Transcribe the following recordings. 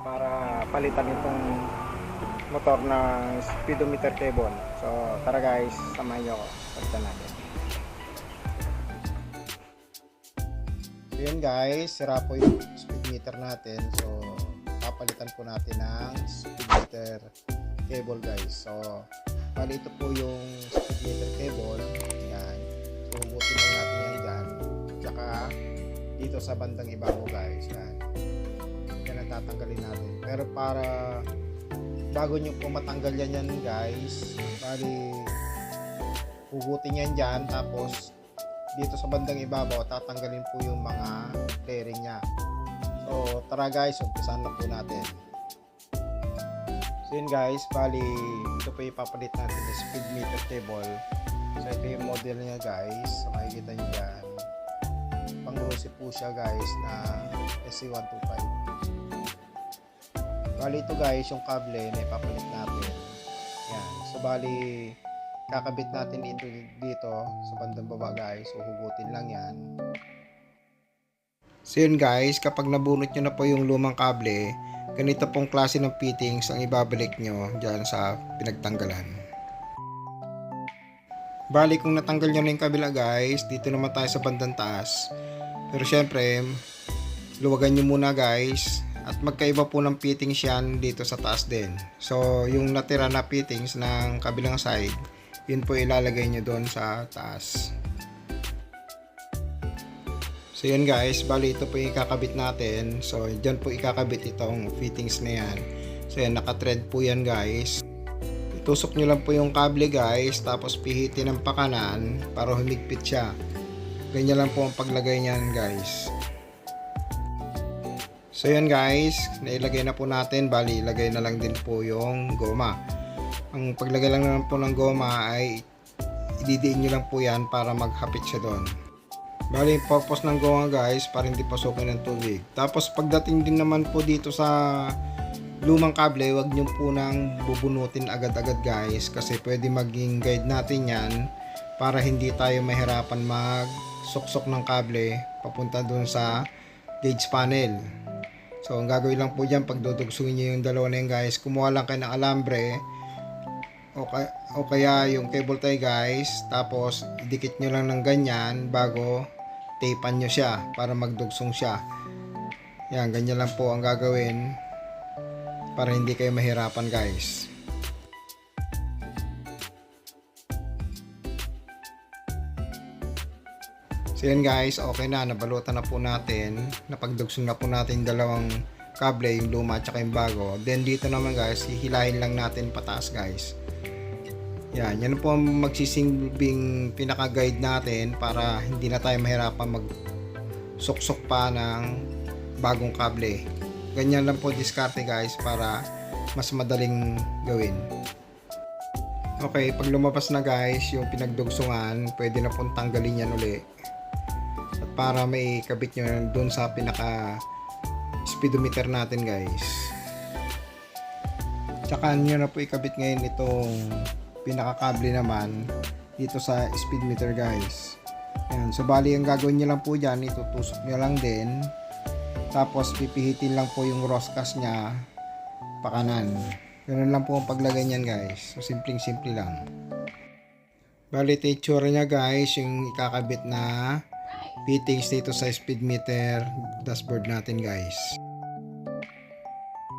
para palitan itong motor na speedometer cable. So tara guys, samahan nyo ako. Palitan natin. So yun guys, sira po yung speedometer natin. So papalitan po natin ng speedometer cable guys. So bali ito po yung speedometer cable. Yan. So lang natin yan dyan. Tsaka dito sa bandang ibabaw guys. Yan. Tatanggalin natin. Pero para bago nyo po matanggal yan yan guys, bali hugutin yan dyan tapos dito sa bandang ibabaw tatanggalin po yung mga bearing nya. So tara guys, umpisan na po natin. So yun guys, bali ito po ipapalit natin ng speed meter cable. So ito yung model niya guys. So makikita nyo dyan. Pang Rossi po siya guys na SC125. Bali ito guys, yung kable na ipapalit natin. Yan. So bali kakabit natin ito dito sa bandang baba guys. So hugutin lang yan. So yun guys, kapag nabunot nyo na po yung lumang kable, ganito pong klase ng fittings ang ibabalik nyo dyan sa pinagtanggalan. Bali kung natanggal nyo na yung kabila guys, dito naman tayo sa bandang taas. Pero syempre, luwagan nyo muna guys at magkaiba po ng fittings yan dito sa taas din. So yung natira na fittings ng kabilang side, yun po ilalagay nyo doon sa taas. So yun guys, bali ito po ikakabit natin. So dyan po ikakabit itong fittings na yan. So yan, naka-thread po yan guys. Itusok nyo lang po yung kable guys, tapos pihitin ng pakanan para humigpit siya. Ganyan lang po ang paglagay niyan guys. So yun guys, nailagay na po natin, bali ilagay na lang din po yung goma. Ang paglagay lang naman po ng goma ay ididiin nyo lang po yan para maghapit siya doon. Bali, yung purpose ng goma guys, para hindi pasukin ng tubig. Tapos pagdating din naman po dito sa lumang kable, wag nyo po nang bubunutin agad-agad guys kasi pwede maging guide natin yan para hindi tayo mahirapan mag suksok ng kable papunta dun sa gauge panel. So, ang gagawin lang po dyan, pag dudugsungin nyo yung dalawa na yun guys, kumuha lang kayo ng alambre o, kaya, o kaya yung cable tie guys, tapos idikit nyo lang ng ganyan bago tapean nyo siya para magdugsong siya. Yan, ganyan lang po ang gagawin para hindi kayo mahirapan guys. So yan guys, okay na, nabalutan na po natin, napagdugsong na po natin dalawang kable, yung luma at yung bago. Then dito naman guys, hihilahin lang natin pataas guys. Yan, yan po ang magsisilbing pinaka-guide natin para hindi na tayo mahirapan mag suksok pa ng bagong kable. Ganyan lang po diskarte guys para mas madaling gawin. Okay, pag lumabas na guys yung pinagdugsungan, pwede na pong tanggalin yan uli. Para may kabit nyo dun sa pinaka speedometer natin guys. Tsaka nyo na po ikabit ngayon itong pinakakable naman dito sa speedometer guys. Ayan, so bali ang gagawin nyo lang po dyan, itutusok nyo lang din. Tapos pipihitin lang po yung roscas nya pakanan. Ganun lang po ang paglagay niyan guys. So simpleng simple lang. Bali ito itsura niya guys, yung ikakabit na fittings dito sa speedometer dashboard natin guys.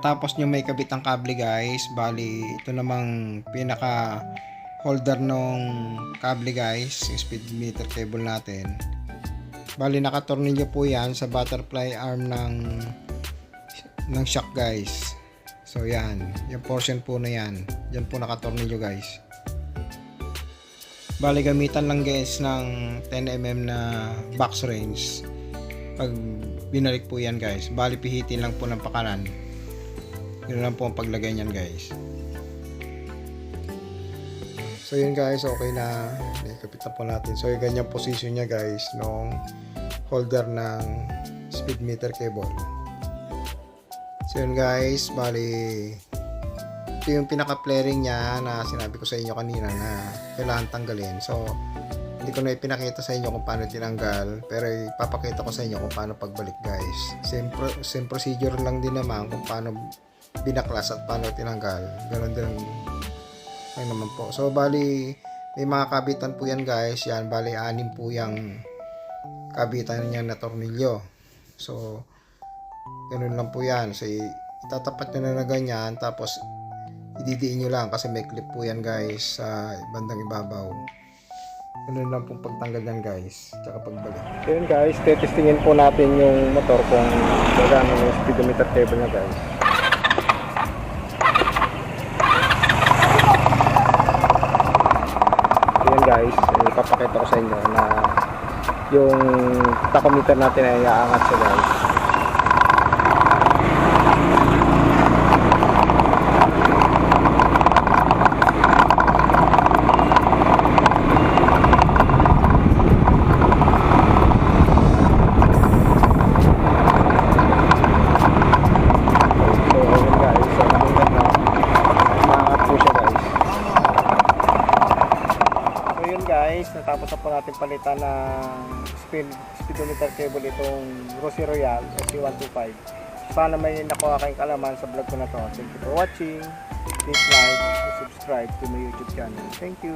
Tapos nyo may kabit ang kable guys. Bali, ito namang pinaka holder nung kable guys. Yung speedometer cable natin. Bali, nakatornilyo po yan sa butterfly arm ng ng shock guys. So yan, yung portion po na yan. Yan po nakatornilyo guys. Bali, gamitan lang guys ng 10mm na box range. Pag binalik po yan guys. Bali, pihitin lang po ng pakanan. Yun lang po ang paglagay niyan guys. So yun guys, okay na. Kapit na po natin. So yung ganyang position niya guys nung holder ng speed meter cable. So yun guys, bali ito yung pinaka-flaring niya na sinabi ko sa inyo kanina na kailangan tanggalin. So Hindi ko na ipinakita sa inyo kung paano tinanggal, pero ipapakita ko sa inyo kung paano pagbalik guys. Same, pro- same procedure lang din naman kung paano binaklas at paano tinanggal. Ganun din lang naman po. So, bali, may mga kabitan po yan guys. Yan, bali, anim po yung kabitan niya na tornilyo. So, ganun lang po yan. So, itatapat nyo na na ganyan, tapos ididiin nyo lang kasi may clip po yan guys sa bandang ibabaw. Ganun lang pong pagtanggal yan guys, tsaka pagbalik. Yun guys, tetestingin po natin yung motor kung gagana yung speedometer cable na guys. Ayan guys, eh, ipapakita ko sa inyo na yung tachometer natin ay aangat siya guys. So, ayun guys, so hanggang na umangat po siya guys. So yun guys, natapos na po natin palitan ng speed, speedometer cable itong Rosy Royal SC125. Sana may nakuha kayong kalaman sa vlog ko na to. Thank you for watching. Please like and subscribe to my YouTube channel. Thank you.